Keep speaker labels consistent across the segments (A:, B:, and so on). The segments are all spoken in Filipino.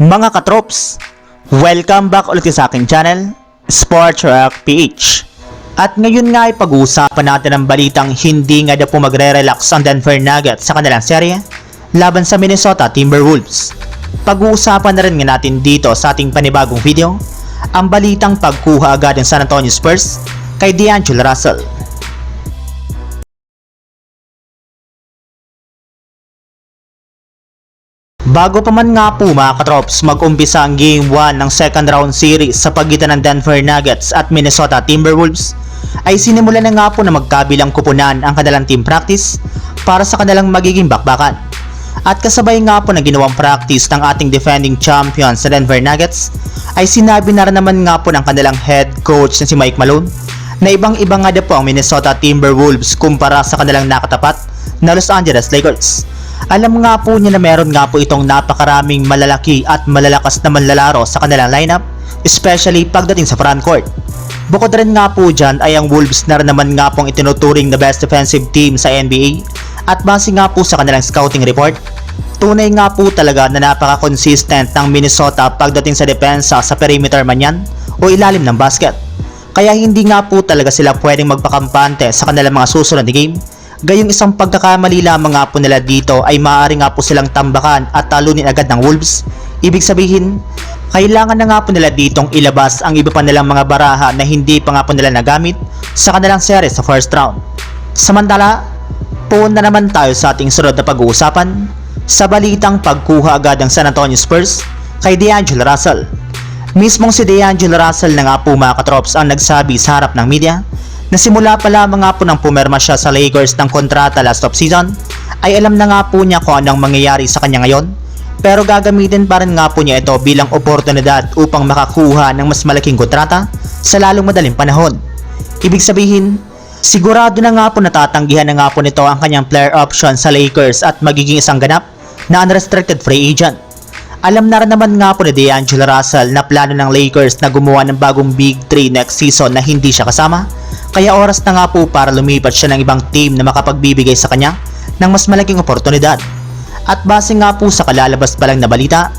A: Mga katrops, welcome back ulit sa aking channel, Sports Rock PH. At ngayon nga ay pag-uusapan natin ang balitang hindi nga daw po magre-relax ang Denver Nuggets sa kanilang serye laban sa Minnesota Timberwolves. Pag-uusapan na rin nga natin dito sa ating panibagong video ang balitang pagkuha agad ng San Antonio Spurs kay D'Angelo Russell. Bago pa man nga po mga katrops mag-umpisa ang Game 1 ng second round series sa pagitan ng Denver Nuggets at Minnesota Timberwolves, ay sinimulan na nga po na magkabilang kupunan ang kanilang team practice para sa kanilang magiging bakbakan. At kasabay nga po ng ginawang practice ng ating defending champion sa Denver Nuggets, ay sinabi na rin naman nga po ng kanilang head coach na si Mike Malone na ibang-iba nga po ang Minnesota Timberwolves kumpara sa kanilang nakatapat na Los Angeles Lakers. Alam nga po niya na meron nga po itong napakaraming malalaki at malalakas na manlalaro sa kanilang lineup, especially pagdating sa frontcourt. Bukod rin nga po dyan ay ang Wolves na naman nga pong itinuturing na best defensive team sa NBA at base nga po sa kanilang scouting report, tunay nga po talaga na napaka-consistent ng Minnesota pagdating sa depensa sa perimeter man yan o ilalim ng basket. Kaya hindi nga po talaga sila pwedeng magpakampante sa kanilang mga susunod na game Gayong isang pagkakamali lamang nga po nila dito ay maaari nga po silang tambakan at talunin agad ng Wolves. Ibig sabihin, kailangan na nga po nila ditong ilabas ang iba pa nilang mga baraha na hindi pa nga po nila nagamit sa kanilang series sa first round. Samantala, puon na naman tayo sa ating sunod na pag-uusapan sa balitang pagkuha agad ng San Antonio Spurs kay D'Angelo Russell. Mismong si D'Angelo Russell na nga po mga katrops ang nagsabi sa harap ng media na simula pa lamang nga po nang pumerma siya sa Lakers ng kontrata last of season ay alam na nga po niya kung anong mangyayari sa kanya ngayon pero gagamitin pa rin nga po niya ito bilang oportunidad upang makakuha ng mas malaking kontrata sa lalong madaling panahon. Ibig sabihin, sigurado na nga po natatanggihan na nga po nito ang kanyang player option sa Lakers at magiging isang ganap na unrestricted free agent. Alam na rin naman nga po ni D'Angelo Russell na plano ng Lakers na gumawa ng bagong Big 3 next season na hindi siya kasama kaya oras na nga po para lumipat siya ng ibang team na makapagbibigay sa kanya ng mas malaking oportunidad. At base nga po sa kalalabas pa lang na balita,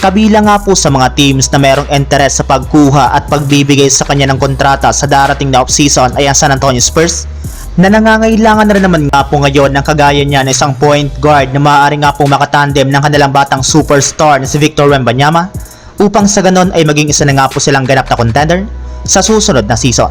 A: kabilang nga po sa mga teams na merong interes sa pagkuha at pagbibigay sa kanya ng kontrata sa darating na offseason ay ang San Antonio Spurs na nangangailangan na rin naman nga po ngayon ng kagaya niya na isang point guard na maaari nga po makatandem ng kanilang batang superstar na si Victor Wembanyama upang sa ganon ay maging isa na nga po silang ganap na contender sa susunod na season.